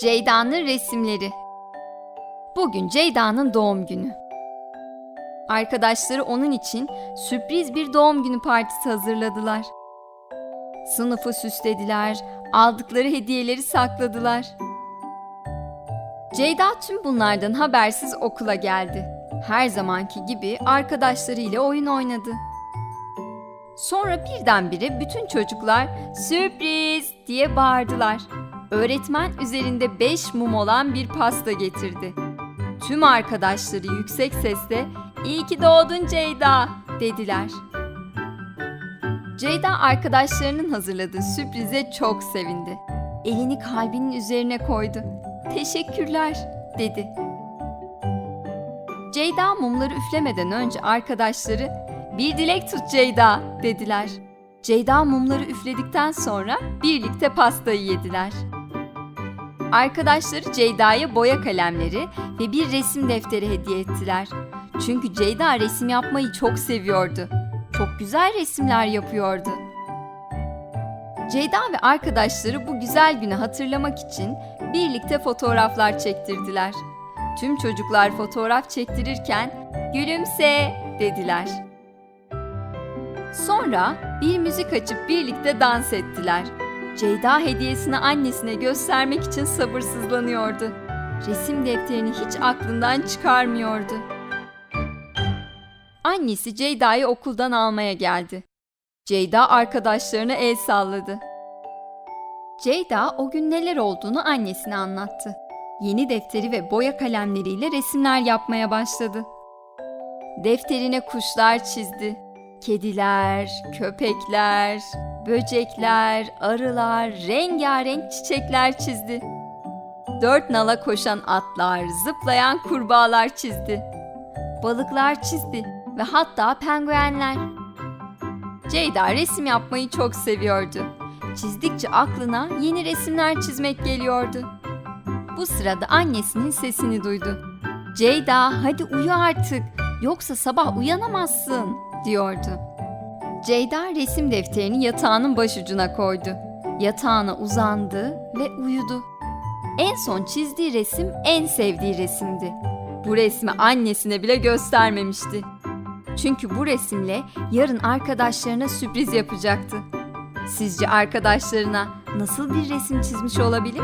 Ceyda'nın resimleri. Bugün Ceyda'nın doğum günü. Arkadaşları onun için sürpriz bir doğum günü partisi hazırladılar. Sınıfı süslediler, aldıkları hediyeleri sakladılar. Ceyda tüm bunlardan habersiz okula geldi. Her zamanki gibi arkadaşlarıyla oyun oynadı. Sonra birdenbire bütün çocuklar sürpriz diye bağırdılar. Öğretmen üzerinde 5 mum olan bir pasta getirdi. Tüm arkadaşları yüksek sesle "İyi ki doğdun Ceyda." dediler. Ceyda arkadaşlarının hazırladığı sürprize çok sevindi. Elini kalbinin üzerine koydu. "Teşekkürler." dedi. Ceyda mumları üflemeden önce arkadaşları "Bir dilek tut Ceyda." dediler. Ceyda mumları üfledikten sonra birlikte pastayı yediler. Arkadaşları Ceyda'ya boya kalemleri ve bir resim defteri hediye ettiler. Çünkü Ceyda resim yapmayı çok seviyordu. Çok güzel resimler yapıyordu. Ceyda ve arkadaşları bu güzel günü hatırlamak için birlikte fotoğraflar çektirdiler. Tüm çocuklar fotoğraf çektirirken "Gülümse." dediler. Sonra bir müzik açıp birlikte dans ettiler. Ceyda hediyesini annesine göstermek için sabırsızlanıyordu. Resim defterini hiç aklından çıkarmıyordu. Annesi Ceyda'yı okuldan almaya geldi. Ceyda arkadaşlarına el salladı. Ceyda o gün neler olduğunu annesine anlattı. Yeni defteri ve boya kalemleriyle resimler yapmaya başladı. Defterine kuşlar çizdi. Kediler, köpekler, böcekler, arılar, rengarenk çiçekler çizdi. Dört nala koşan atlar, zıplayan kurbağalar çizdi. Balıklar çizdi ve hatta penguenler. Ceyda resim yapmayı çok seviyordu. Çizdikçe aklına yeni resimler çizmek geliyordu. Bu sırada annesinin sesini duydu. Ceyda hadi uyu artık yoksa sabah uyanamazsın diyordu. Ceyda resim defterini yatağının başucuna koydu. Yatağına uzandı ve uyudu. En son çizdiği resim en sevdiği resimdi. Bu resmi annesine bile göstermemişti. Çünkü bu resimle yarın arkadaşlarına sürpriz yapacaktı. Sizce arkadaşlarına nasıl bir resim çizmiş olabilir?